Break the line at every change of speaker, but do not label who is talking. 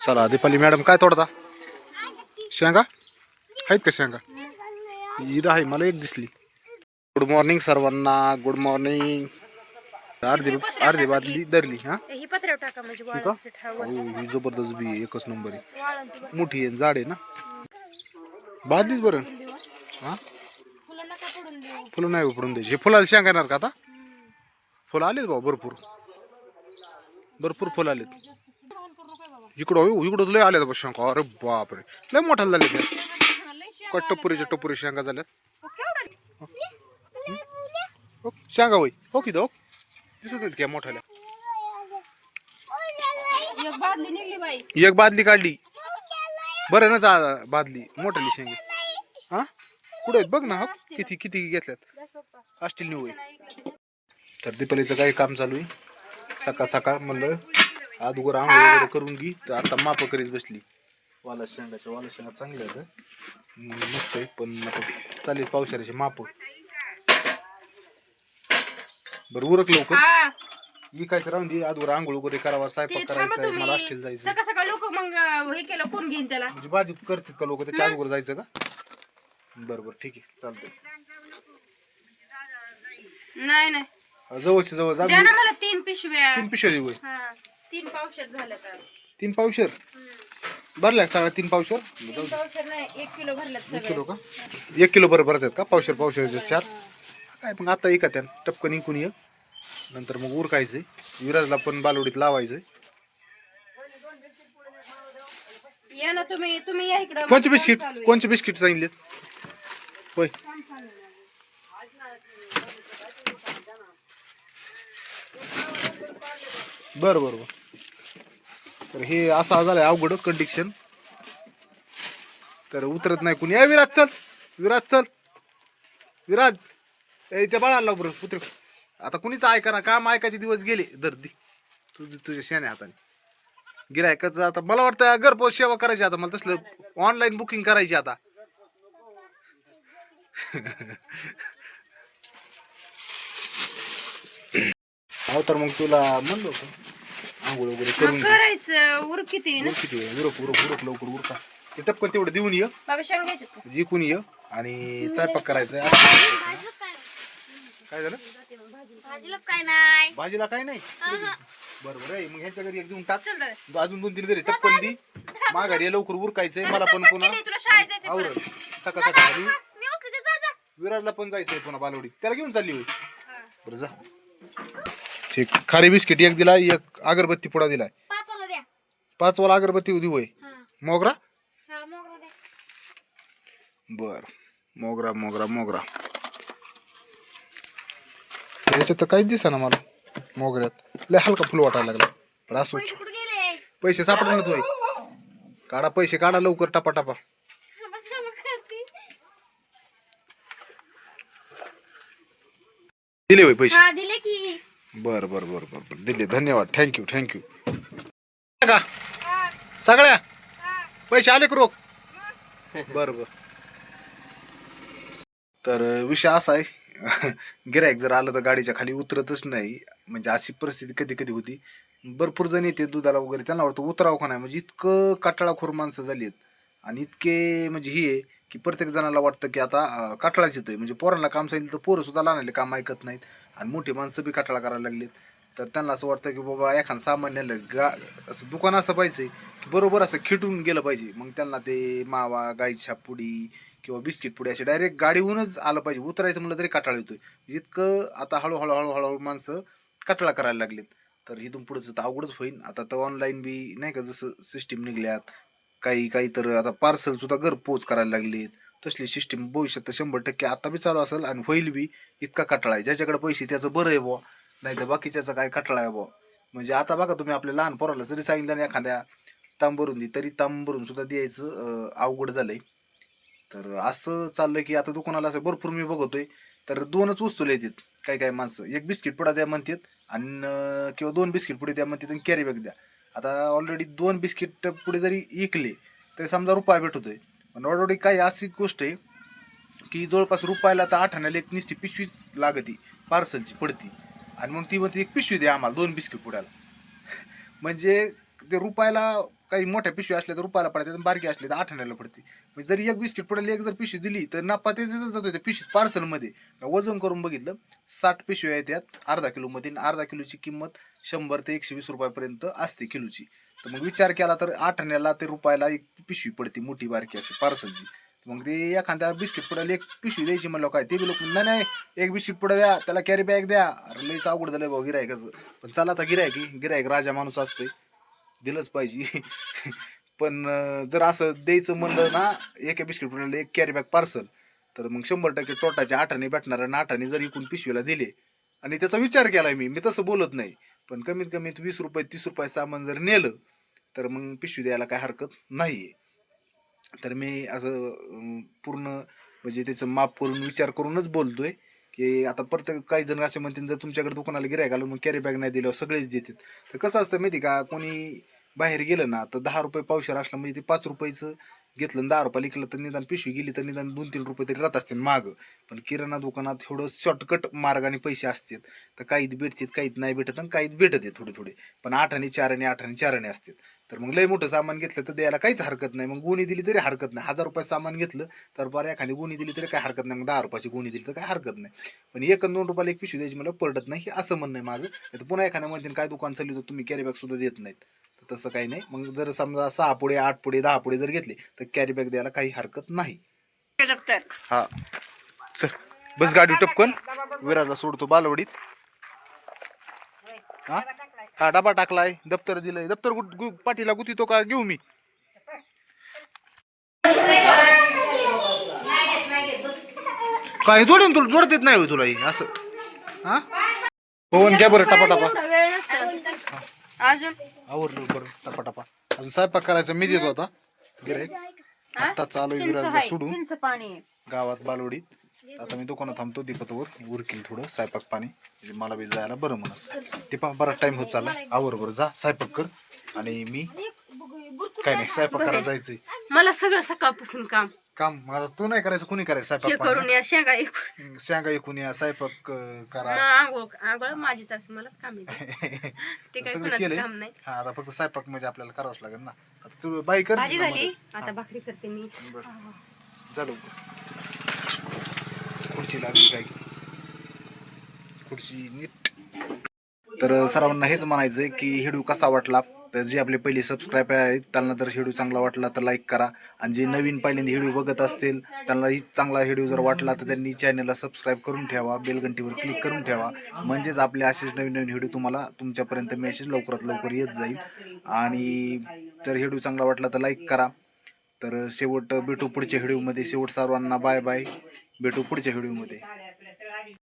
चला दीपाली मॅडम काय तोडता? शेंगा? आहेत का शेंगा? ईद आहे मला एक दिसली. गुड मॉर्निंग सर्वांना गुड मॉर्निंग अर्धी अर्धी बादली धरली हा?
ही पत्र्यावर टाका म्हणजे ठाव.
हो, ही जबरदस्त बी आहे, एकच नंबर आहे.
ती
मोठी आहे जाड आहे ना? बादलीच बरं. हा?
फुलं नका पडून देऊ.
फुलं नाही उपडून द्यायची. हे फुलाला शेंगा येणार का आता? फुलं आलेत भाऊ भरपूर. भरपूर फुलं आलेत. इकडं हो, इकडं तुला आल्यात बा शेंगा. अरे बापरे. लय मोठा झाले ते का टपुरीच्या टपुरी शेंगा झाल्यात? हो, शेंगा होय. हो हो दिसत नाहीत काय मोठ्याला
एक बादली
काढली. बरं ना जा बादली. मोठाली शेंगे. हा? कुठे आहेत? बघ ना हो. किती किती घेतल्यात. असतील निवळ तर दीपालीचं काही काम चालू आहे. सकाळ सकाळ म्हणलं अगोदर आंघोळ वगैरे करून घे. तर आता माप करीत बसली. वाला शेंगाच्या वाला शेंगा चांगल्या आहेत. मस्त आहे पण आता चालेल पावसाळ्याचे माप बरं उरक लवकर. विकायचं राहून दे. अगोदर आंघोळ वगैरे करावा
ते
स्वयंपाक
थांबा
करायचा आहे मला
तुम्ही
हॉस्टेल जायचं
सकाळ सकाळ लोक मग अं, हे केलं कोण घेईन त्याला?
म्हणजे भाजी करतात का लोक? त्याच्या अगोदर जायचं का? बरं बरं ठीक आहे. चालतंय.
नाही नाही.
जवळच्या जवळ जा
द्या ना मला तीन पिशव्या.
तीन पिशव्या देऊ होय.
हा. तीन पावशेर झाल्या तर.
तीन पावशर? भरल्या का सगळ्या तीन पावशर?
तीन पावशेर नाही एक किलो भरल्यात
एक किलो का? एक किलो बरं भरतात का? पावशर पावशरचे चार. काय मग आता एका त्यान टपकन इकून ये नंतर मग उरकायचंय. विराजला पण बालवडीत लावायचंय.
या ना तुम्ही तुम्ही या इकडं.
कोणचे बिस्किट. कोणचे बिस्किट सांगितलेत? होय. बरं बरं बरं. तर हे असं झालाय अवघड कंडिशन तर उतरत नाही कुणी. या विराज चल. विराज चल. विराज. ए त्या बाळाला बरं पुत्र आता कुणीच ऐका ना काम ऐकायचे दिवस गेले. दर्दी तुझ तुझ्या शेण्या हाताने. गिरायकाचं आता मला वाटतं घरपोच सेवा करायची आता मला तसलं ऑनलाईन बुकिंग करायची आता. हो तर मग तुला म्हणलो आंघोळ वगैरे करून
मग करायचं. उर किती ना
उरक किती वेळ? उरक उरक उरक लवकर उरका ते टपकन तेवढं देऊन ये.
बाबा
जिकून ये. आणि स्वयंपाक करायचा काय झालं?
भाजीला काय नाही.
भाजीला काय नाही? बरोबर आहे मग ह्याच्या घरी एक देऊन टाक.
चल दादा.
अजून दोन तीन घरी टपकन दी. माघारी ये, लवकर उरकायचंय. मला पण पुन्हा.
नाही, तुला शाळेत जायचं
आवरल. सकाळ सकाळी
मी ओळखते जा जा
विराटला पण जायचंय पुन्हा बालवडीत. त्याला घेऊन चालली होय. बरं जा. ठीक खारी बिस्किट एक दिला एक अगरबत्ती पुडा दिलाय.
पाच वाला द्या.
पाच वाला अगरबत्ती देऊ होय.
हा.
मोगरा?
हा मोगरा द्या.
बर. मोगरा मोगरा मोगरा. याच्यात तर काहीच दिसा ना मला मोगऱ्यात. लय हलका फुल वाटायला लागला. पण
पैसे कुठे गेले?
पैसे सापडणार होय. काढा पैसे काढा लवकर टपा टपा
करते.
दिले होय पैसे.
हा दिले की.
बर बर बर बर बर. दिले धन्यवाद. थँक्यू थँक्यू का? सगळ्या? पैसे आले का रोख? बर बर. तर विषय असा आहे. गिरायक जर आलं तर गाडीच्या खाली उतरतच नाही. म्हणजे अशी परिस्थिती कधी कधी होती. भरपूर जण येते दुधाला वगैरे. त्यांना वाटतं उतरावं का नाही? म्हणजे इतकं काटाळाखोर माणसं झाली आहेत. आणि इतके म्हणजे ही आहे की प्रत्येक जणाला वाटतं की आता अं, काटाळाच म्हणजे पोरांना काम सांगितलं तर पोरं सुद्धा लहानले काम ऐकत नाहीत. आणि मोठी माणसं बी कटाळा करायला लागलीत. तर त्यांना असं वाटतं की बाबा एखादं सामान्याला गा असं दुकान असं पाहिजे की बरोबर असं खिटून गेलं पाहिजे. मग त्यांना ते मावा गाईच्या पुडी किंवा बिस्किट पुडी असे डायरेक्ट गाडीहूनच आलं पाहिजे. उतरायचं म्हणलं तरी काटाळा येतोय. इतकं आता हळूहळू हळूहळू माणसं काटाळा करायला लागलेत. तर इथून पुढचं तर अवघडच होईल आता तर ऑनलाईन बी नाही का जसं सिस्टीम निघल्यात काही काही तर आता पार्सल सुद्धा घर पोच करायला लागलेत. तसली सिस्टीम भविष्यात तर शंभर टक्के. आता बी चालू असेल आणि होईल बी इतका कटाळा आहे. ज्याच्याकडे पैसे त्याचं बरं आहे बुवा. नाही तर बाकीच्याचं काय कटाळा आहे बुवा. म्हणजे आता बघा तुम्ही आपल्या लहान पोराला जरी सांगितलं ना एखाद्या तांबरून दे तरी तांबरून सुद्धा द्यायचं अवघड झालंय. तर असं चाललंय की आता दुकानाला असं भरपूर मी बघतोय. तर दोनच वस्तूला येतात. काही काही माणसं. एक बिस्किट पुडा द्या म्हणतात आणि किंवा दोन बिस्किट पुढे द्या म्हणतात आणि कॅरी बॅग द्या. आता ऑलरेडी दोन बिस्किट पुढे जरी इकले तरी समजा रुपया भेटतोय. नोडोडी ऑलरेडी काही अशी गोष्ट आहे की जवळपास रुपायला तर आठ आणायला एक निसती पिशवीच लागती पार्सलची पडती. आणि मग ती म्हणते एक पिशवी द्या आम्हाला दोन बिस्किट पुड्याला म्हणजे ते रुपायला काही मोठ्या पिशवी असल्या तर रुपयाला पडते आणि बारकी असली तर आठवण्याला पडते. म्हणजे जरी एक बिस्किट पुढे एक जर पिशवी दिली तर नफा ते जातो त्या पिशवीत पार्सलमध्ये वजन करून बघितलं साठ पिशव्या आहेत त्यात अर्धा किलोमध्ये आणि अर्धा किलोची किंमत शंभर ते एकशे वीस रुपयापर्यंत असते किलोची. तर मग विचार केला तर आठवण्याला ते रुपयाला एक पिशवी पडते मोठी बारकी अशी पार्सलची मग ते एखाद्या बिस्किट पुढे एक पिशवी द्यायची म्हणलं काय ते बी लोक नाही नाही एक बिस्किट पुढे द्या त्याला कॅरी बॅग द्या. अरे लईच अवघड झालं भाऊ गिरायकाचं पण चला आता गिरायक गिरायक राजा माणूस असतोय. दिलंच पाहिजे. पण जर असं द्यायचं म्हणलं ना एका बिस्किट पुढे एक कॅरी बॅग पार्सल तर मग शंभर टक्के तोटाच्या आठाने भेटणार आणि आठाने जर इकून पिशवीला दिले आणि त्याचा विचार केला मी मी तसं बोलत नाही. पण कमीत कमी वीस रुपये तीस रुपये सामान जर नेलं तर मग पिशवी द्यायला काय हरकत नाही तर मी असं पूर्ण म्हणजे त्याचं माप करून विचार करूनच बोलतोय की आता प्रत्येक काही जण असे म्हणतील जर तुमच्याकडे दुकानाला गिराय घालून मग कॅरी बॅग नाही दिल्यावर सगळेच देतात. तर कसं असतं माहिती का? कोणी बाहेर गेलं ना तर दहा रुपये पावशेर असला म्हणजे ते पाच रुपयाचं घेतलं दहा रुपये लिखलं तर निदान पिशवी गेली तर निदान दोन तीन रुपये तरी राहत असतील माग. पण किराणा दुकानात थोडं शॉर्टकट मार्गाने पैसे असतात. तर काहीत भेटतात काहीत नाही भेटत आणि काहीत भेटत आहे थोडे थोडे पण आठ आणि चार आणि आठ आणि चार आणि असतात. तर मग लय मोठं सामान घेतलं तर द्यायला काहीच हरकत नाही. मग गुणी दिली तरी हरकत नाही. हजार रुपये सामान घेतलं तर बरं एखादी गुणी दिली तरी काय हरकत नाही. मग दहा रुपयाची गुणी दिली तर काय हरकत नाही. पण एक दोन रुपयाला एक पिशवी द्यायची मला पडत नाही हे असं म्हणणं आहे माझं तर पुन्हा एखाद्या म्हणतील काय दुकान चालली तर तुम्ही कॅरीबॅग सुद्धा देत नाहीत. तसं काही नाही. मग जर समजा सहा पुढे आठ पुढे दहा पुढे जर घेतले तर कॅरी बॅग द्यायला काही हरकत नाही. हा. चल बस गाडी टपकन. विराजला सोडतो बालवडीत. हा? हा डबा टाकलाय. दप्तर दिलंय. दप्तर गुट- गु- पाठीला गुतीतो का? घेऊ मी. काय जोडेन तुला? जोडत येत नाही होय तुला हे असं. हा? पवन घ्या बरं टपा टपा
एवढा वेळ नसतो. अजून?
आवरलं बरं टपा टपा अजून स्वयंपाक करायचा मी देतो आता. गिराईक
हा?
आता चालू आहे
चिंच
विराजला
आहे
सोडून.
चिंच पाणी आहे.
गावात बालवडीत. आता मी दुकानात थांबतो दीपतवर उरकील थोडं स्वयंपाक पाणी. म्हणजे मला बी जायला बरं म्हणा ते पण बराच टाइम होत चालला आवर बरं जा स्वयंपाक कर. आणि मी काय नाही स्वयंपाक करायला जायचंय.
मला सगळं सकाळपासून काम.
काम. माझा तू नाही करायचं कुणी करायचं?
हे
स्वयंपाक
करून या शेंगा एक
शेंगा एकूण या स्वयंपाक अं, करा.
आंघोळ आंघोळ माझीच असं मलाच काम आहे ते. काही
सगळं
कुणाचं
केलंय.
काम नाही.
हा आता फक्त स्वयंपाक म्हणजे आपल्याला करावंच लागेल ना. आता तू बाई कर
भाजी झाली. आता भाकरी करते मी.
लवकर. खुर्ची लागली काय खुर्ची नीट. तर सर्वांना हेच म्हणायचं आहे की हेडू कसा वाटला? तर जे आपले पहिले सबस्क्राईबर आहेत त्यांना जर व्हिडिओ चांगला वाटला तर लाईक करा. आणि जे नवीन पहिल्यांदा व्हिडिओ बघत असतील त्यांनाही चांगला व्हिडिओ जर वाटला तर त्यांनी चॅनलला सबस्क्राईब करून ठेवा बेलघंटीवर क्लिक करून ठेवा. म्हणजेच आपले असेच नवीन नवीन व्हिडिओ तुम्हाला तुमच्यापर्यंत मेसेज लवकरात लवकर येत जाईल. आणि जर व्हिडिओ चांगला वाटला तर लाईक करा. तर शेवट भेटू पुढच्या व्हिडिओमध्ये शेवट सर्वांना बाय बाय भेटू पुढच्या व्हिडिओमध्ये